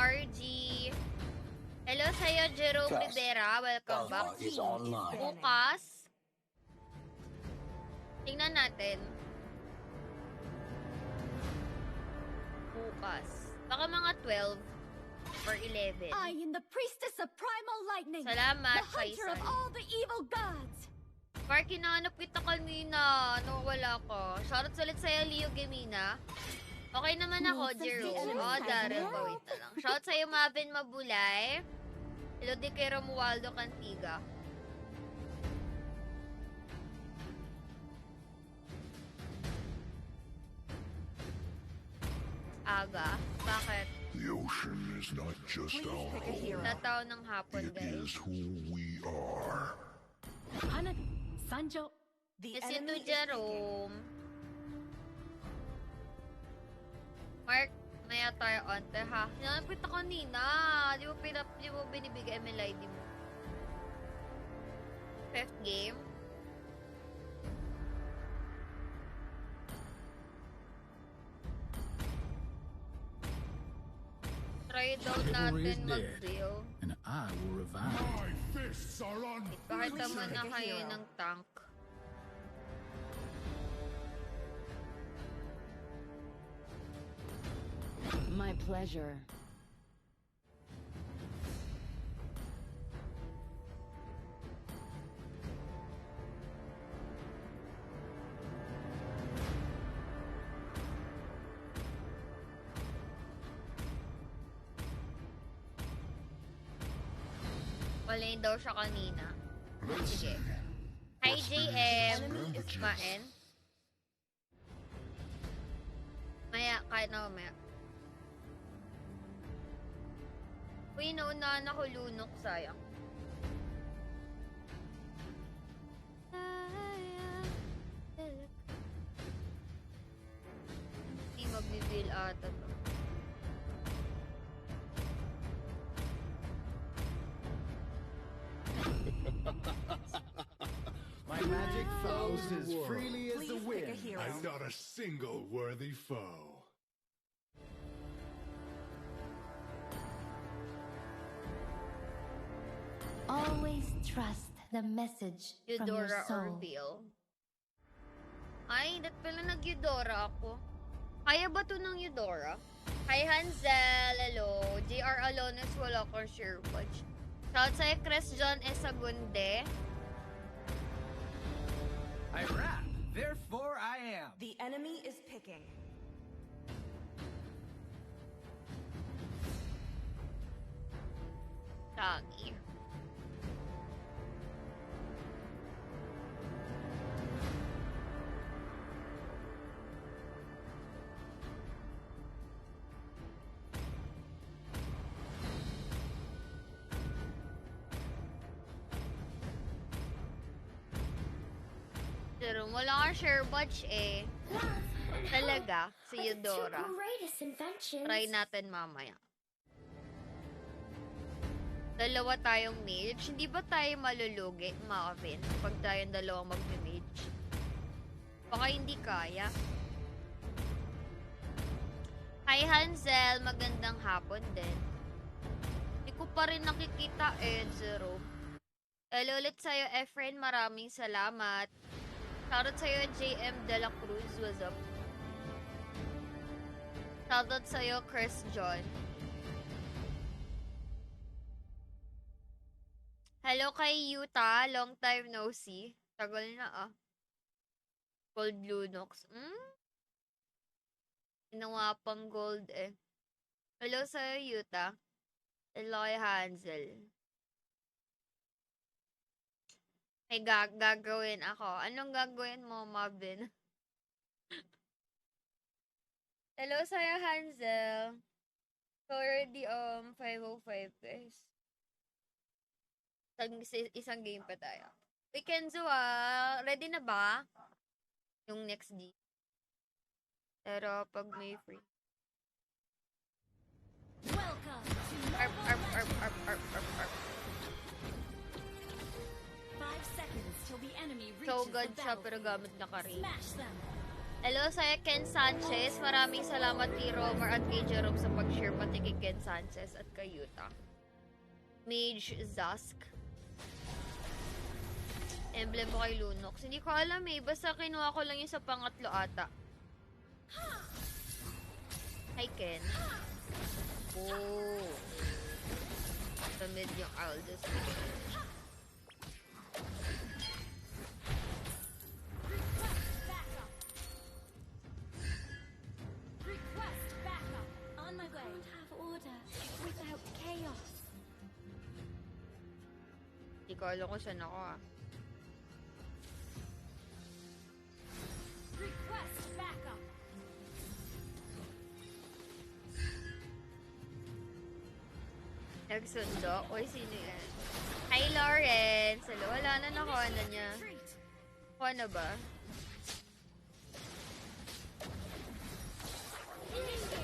RG. Hello sa'yo, Jerome Test. Rivera. Welcome back. Alpha is online. Bukas. Tingnan natin. Bukas. Baka mga 12 or 11. I am the priestess of primal lightning. Salamat, the hunter of Kaisan. all the evil gods. Mark, hinahanap kita kanina. Nawala ko. Shoutout ulit sa'yo, Leo Gemina. Okay naman ako, si Oo, Ellen Darren. Na lang. Shoutout sa'yo, Mavin Mabulay. Hello din kay Romualdo Cantiga. Aga. Bakit? The ocean is not just Please our home. Tataw ng hapon, It guys. is who we are. Hanabi, Sanjo. The Kasi to enemy is Jerome. Mark, maya tayo ante ha. Hinanap kita kanina. Di mo, pinap, di mo binibigay MLID mo. Fifth game. Try daw natin mag-deal. and I will revive. My fists are on Kahit naman na kayo ng tank. My pleasure. Walain daw siya kanina. Sige. Hi, JM. Ismaen. Maya, kahit na mamaya. Uy, naunahan ako lunok, sayang. Hindi magbibil ata to. My magic flows as freely as the Please pick a wind. hero. and not a single worthy foe. Always trust the message from your Eudora soul. Orville. Ay, dat pala nag-Eudora ako. Kaya ba to ng Eudora? Hi Hansel, hello. JR Alones, wala kang share watch. Shout sa'yo, Chris John Esagunde. I rap, therefore I am. The enemy is picking. Tagi. Pero wala kang share watch eh. Talaga, si Eudora. Try natin mamaya. Dalawa tayong mage. Hindi ba tayo malulugi, Marvin? Pag tayong dalawang mag-mage. Baka hindi kaya. Hi Hansel, magandang hapon din. Hindi ko pa rin nakikita eh, Zero. Hello ulit sa'yo, Efren. Maraming salamat. Shoutout sa'yo, JM De La Cruz. What's up? Shoutout sa'yo, Chris John. Hello kay Yuta. Long time no see. Tagal na ah. Gold Lunox. Hmm? Ginawa pang gold eh. Hello sa'yo, Yuta. Hello kay Hansel. May gag gagawin ako. Anong gagawin mo, Mabin? Hello sa'yo, Hansel. So, already, um, 505, guys. Isang, isa- isang game pa tayo. We can do, ah. Ready na ba? Yung next D. Pero, pag may free. Welcome to Arp, arp, arp, arp, arp, arp, arp. So, good siya, pero gamit na ka rin. Smash them. Hello sa'yo, Ken Sanchez. Maraming salamat kay Romar at kay Jerome sa pag-share pati kay Ken Sanchez at kay Yuta. Mage Zask. Emblem mo kay Lunox. Hindi ko alam eh. Basta kinuha ko lang yung sa pangatlo ata. Hi, Ken. Oh. Tamid yung Aldous. Request ko alam kung saan ako ah. Request backup! Nagsundo? Uy, sino yan? Hi, Lawrence! Hello, wala na nakuha na ano niya. Kuha na ba? Ninja!